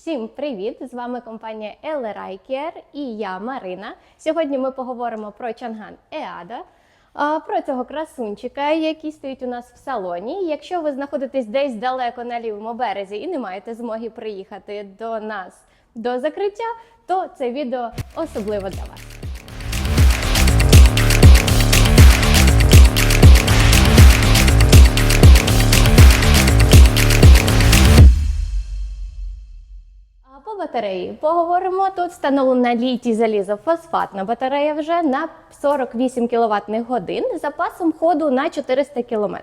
Всім привіт! З вами компанія Care і я Марина. Сьогодні ми поговоримо про чанган Еада, про цього красунчика, який стоїть у нас в салоні. Якщо ви знаходитесь десь далеко на лівому березі і не маєте змоги приїхати до нас до закриття, то це відео особливо для вас. Батареї поговоримо. Тут встановлена літій залізофосфатна батарея вже на 48 кВт годин з запасом ходу на 400 км.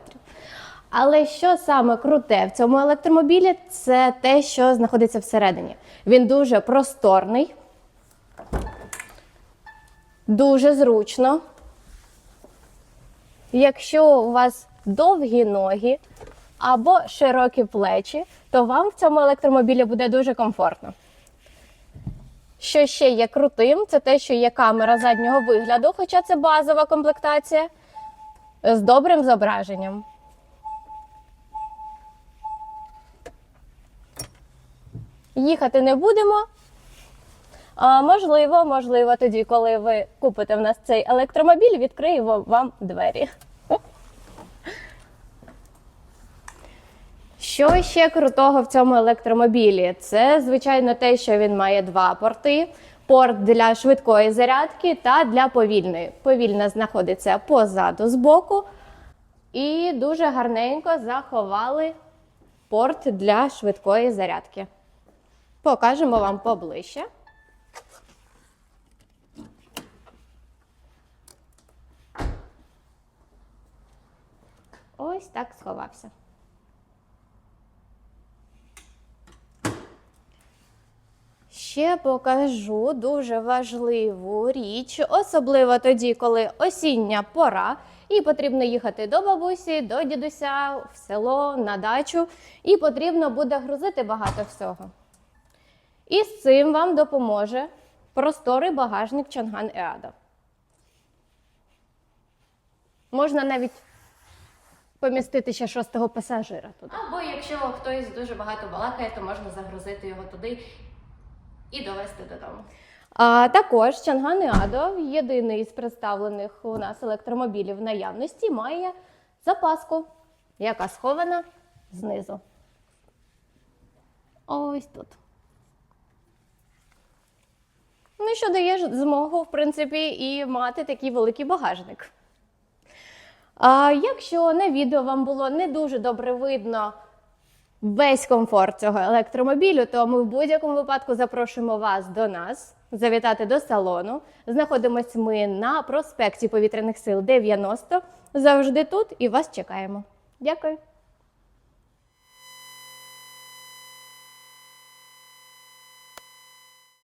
Але що саме круте в цьому електромобілі, це те, що знаходиться всередині. Він дуже просторний, дуже зручно. Якщо у вас довгі ноги або широкі плечі, то вам в цьому електромобілі буде дуже комфортно. Що ще є крутим, це те, що є камера заднього вигляду, хоча це базова комплектація з добрим зображенням. Їхати не будемо. А, можливо, можливо, тоді, коли ви купите в нас цей електромобіль, відкриємо вам двері. Що ще крутого в цьому електромобілі? Це, звичайно, те, що він має два порти: порт для швидкої зарядки та для повільної. Повільна знаходиться позаду збоку. І дуже гарненько заховали порт для швидкої зарядки. Покажемо вам поближче. Ось так сховався. Ще покажу дуже важливу річ, особливо тоді, коли осіння пора, і потрібно їхати до бабусі, до дідуся, в село, на дачу, і потрібно буде грузити багато всього. І з цим вам допоможе просторий багажник Чанган Еада. Можна навіть помістити ще шостого пасажира туди. Або якщо хтось дуже багато балакає, то можна загрузити його туди і довести додому. А також Чанган Еадо, єдиний з представлених у нас електромобілів в наявності, має запаску, яка схована знизу. Ось тут. Ну, що дає змогу, в принципі, і мати такий великий багажник. А якщо на відео вам було не дуже добре видно весь комфорт цього електромобілю, то ми в будь-якому випадку запрошуємо вас до нас завітати до салону. Знаходимось ми на проспекті Повітряних сил 90. Завжди тут і вас чекаємо. Дякую.